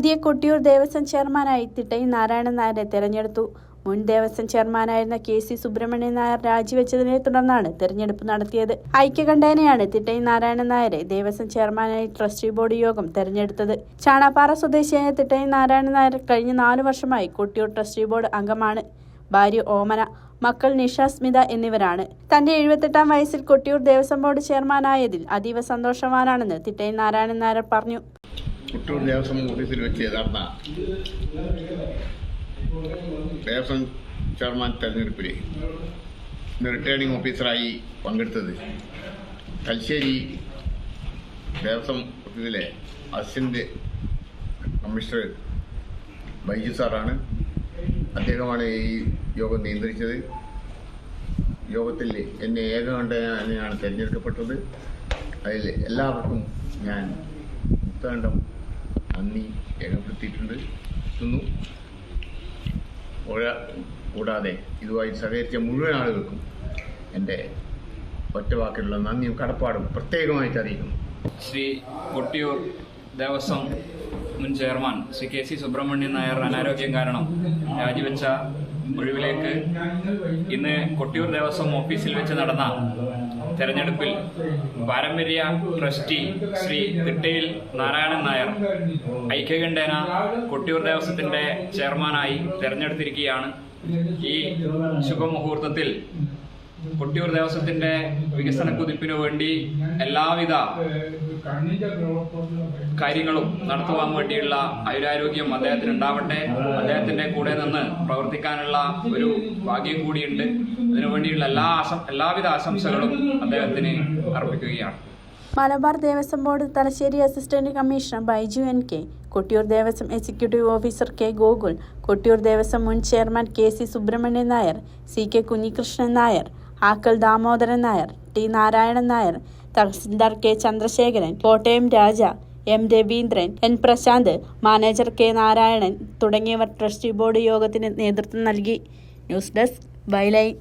പുതിയ കൊട്ടിയൂർ ദേവസ്വം ചെയർമാനായി തിട്ടൈ നാരായണൻ നായരെ തെരഞ്ഞെടുത്തു. മുൻ ദേവസ്വം ചെയർമാനായിരുന്ന കെ സി സുബ്രഹ്മണ്യൻ നായർ രാജിവെച്ചതിനെ തുടർന്നാണ് തെരഞ്ഞെടുപ്പ് നടത്തിയത്. ഐക്യകണ്ഠേനയാണ് തിട്ടൈ നാരായണൻ നായരെ ദേവസ്വം ചെയർമാനായി ട്രസ്റ്റി ബോർഡ് യോഗം തെരഞ്ഞെടുത്തത്. ചാണാപ്പാറ സ്വദേശിയായ തിട്ടൈ നാരായണൻ നായർ കഴിഞ്ഞ നാലു വർഷമായി കൊട്ടിയൂർ ട്രസ്റ്റി ബോർഡ് അംഗമാണ്. ഭാര്യ ഓമന മക്കൾ നിഷ സ്മിത എന്നിവരാണ്. തന്റെ എഴുപത്തെട്ടാം വയസ്സിൽ കൊട്ടിയൂർ ദേവസ്വം ബോർഡ് ചെയർമാനായതിൽ അതീവ സന്തോഷവാനാണെന്ന് തിട്ടൈ നാരായണൻ നായർ പറഞ്ഞു. കുട്ടൂർ ദേവസ്വം ഓഫീസിൽ വെച്ച് യഥാർത്ഥ ദേവസ്വം ചെയർമാൻ തെരഞ്ഞെടുപ്പിൽ ഇന്ന് റിട്ടേണിംഗ് ഓഫീസറായി പങ്കെടുത്തത് തലശ്ശേരി ദേവസ്വം ഓഫീസിലെ അസിസ്റ്റന്റ് കമ്മീഷണർ ബൈജു സാറാണ്. അദ്ദേഹമാണ് ഈ യോഗം നിയന്ത്രിച്ചത്. യോഗത്തിൽ എന്നെ ഏകകണ്ഠനാണ് തിരഞ്ഞെടുക്കപ്പെട്ടത്. അതിൽ എല്ലാവർക്കും ഞാൻ മുക്താണ്ടം നന്ദി രേഖപ്പെടുത്തിയിട്ടുണ്ട്. എത്തുന്നു. കൂടാതെ ഇതുമായി സഹകരിച്ച മുഴുവൻ ആളുകൾക്കും എന്റെ ഒറ്റവാക്കിലുള്ള നന്ദിയും കടപ്പാടും പ്രത്യേകമായിട്ട് അറിയിക്കുന്നു. ശ്രീ കൊട്ടിയൂർ ദേവസ്വം മുൻ chairman Shri K C Subramanian Nair അനാരോഗ്യം കാരണം രാജിവെച്ച ഒഴിവിലേക്ക് ഇന്ന് കൊട്ടിയൂർ ദേവസ്വം ഓഫീസിൽ വെച്ച് നടന്ന തെരഞ്ഞെടുപ്പിൽ പാരമ്പര്യ ട്രസ്റ്റി ശ്രീ തിട്ടയിൽ നാരായണൻ നായർ ഐക്യകണ്ഠേന കൊട്ടിയൂർ ദേവസ്വത്തിന്റെ ചെയർമാനായി തെരഞ്ഞെടുത്തിരിക്കുകയാണ്. ഈ ശുഭമുഹൂർത്തത്തിൽ കൊട്ടിയൂർ ദേവസ്വത്തിന്റെ വികസന കുതിപ്പിനു വേണ്ടി എല്ലാവിധ കാര്യങ്ങളും നടത്തുവാൻ വേണ്ടിയുള്ള ആയുരാരോഗ്യം അദ്ദേഹത്തിന് ഉണ്ടാവട്ടെ അദ്ദേഹത്തിന്റെ കൂടെ നിന്ന് പ്രവർത്തിക്കാനുള്ള ഒരു ഭാഗ്യം കൂടിയുണ്ട്. അതിനുവേണ്ടിയുള്ള എല്ലാ എല്ലാവിധ ആശംസകളും അദ്ദേഹത്തിന് അർപ്പിക്കുകയാണ്. Malabar Devaswom board Thalassery assistant commissioner Baiju N K Kottiyoor Devaswom executive officer K Gokul Kottiyoor Devaswom മുൻ chairman K C Subramanian Nair C K Kunhikrishnan Nair Akkal Damodaran Nair T Narayanan Nair tahsildar K Chandrasekharan Kottayam Raja M Raveendran N Prasanth manager K Narayanan തുടങ്ങിയവർ trustee board യോഗത്തിന് നേതൃത്വം നൽകി. News desk byline.